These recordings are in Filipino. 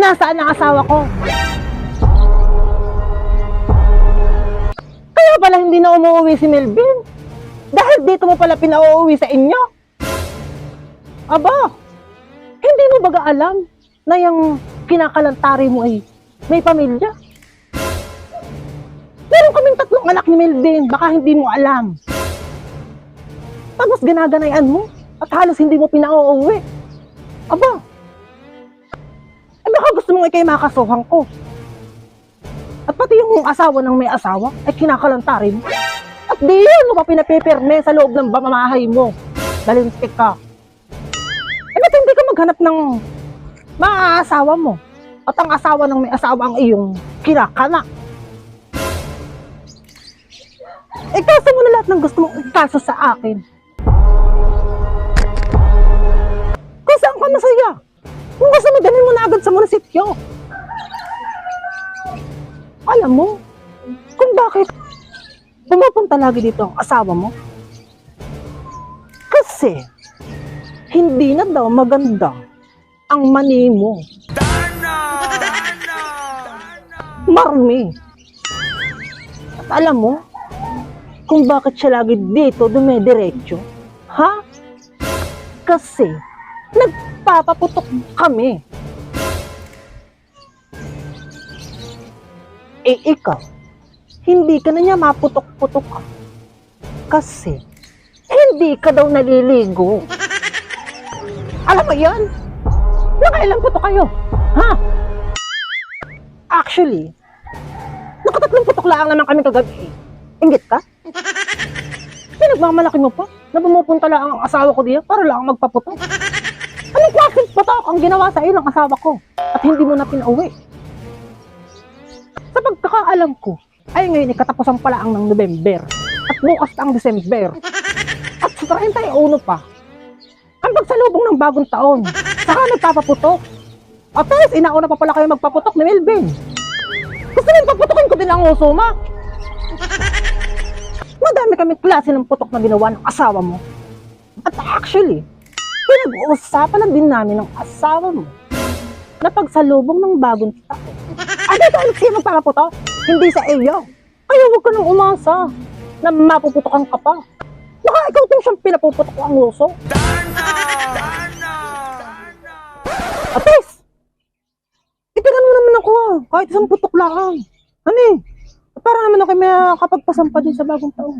Nasaan ang asawa ko? Kaya pala hindi na umuwi si Melvin. Dahil dito mo pala pinauuwi sa inyo. Aba, hindi mo baga alam na yung kinakalantari mo ay may pamilya? Meron kaming tatlong anak ni Melvin, baka hindi mo alam. Tapos ginaganayan mo at halos hindi mo pinauuwi. Aba, eh baka gusto mong ikay makasuhan ko. At pati yung asawa ng may asawa ay kinakalantarin mo. At di yun mo pa pinapipirme sa loob ng pamamahay mo. Dalinstik ka. Eh ba't hindi ka maghanap ng maasawa mo? At ang asawa ng may asawa ang iyong kinakana. Ikaso mo na lahat ng gusto mong ikaso sa akin. Munisipyo. Alam mo, kung bakit pumupunta lagi dito ang asawa mo? Kasi, hindi na daw maganda ang mani mo. Marmi. At alam mo, kung bakit siya lagi dito dumidiretso? Ha? Kasi, nagpapaputok kami. Eh, ikaw, hindi ka na niya maputok-putok ka. Kasi, hindi ka daw naliligo. Alam mo yan? Nakailang putok kayo? Ha? Actually, nakatatlong putok lang naman kami kagabi. Ingit ka? Pinagmamalaki mo pa na pumupunta lang ang asawa ko diyan para lang magpaputok. Anong klaseng putok ang ginawa sa iyo ng asawa ko at hindi mo na pinauwi? Sa pagkakaalam ko, ay ngayon ikatapusan pala ang ng November at bukas ang December. At sa 31 pa ang pagsalubong ng bagong taon. Saka nagpapaputok. At tapos inauna pa pala kayo magpaputok ni Melvin. Gusto nyo paputokin ko din ang uso ma. Madami kami klase ng putok na ginawa ng asawa mo. At actually pinag-uusapan na din namin ng asawa mo na pagsalubong ng bagong taon ano ito ulit siya magpapaputok? Hindi sa iyo. Kaya huwag ka nang umasa na mapuputokan ka pa. Baka ikaw din siyang pinapuputok ang uso. Atis! Itigan mo naman ako ah. Kahit isang putok lang. Ano eh? Para naman ako may makakapagpasampa din sa bagong taon.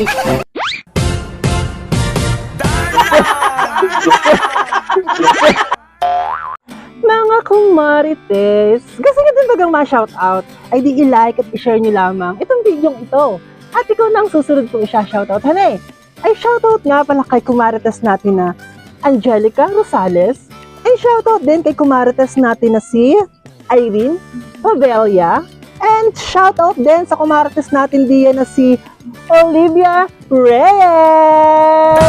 Mga kumarites, gusto nyo din bagang ma-shoutout? Ay di i-like at i-share nyo lamang itong video ito. At ikaw na ang susunod kong siya-shoutout. Hane, ay shoutout nga pala kay kumarites natin na Angelica Rosales. Ay shoutout din kay kumarites natin na si Irene Pavelia. And shoutout din sa kumarites natin diyan na si Olivia Reyes.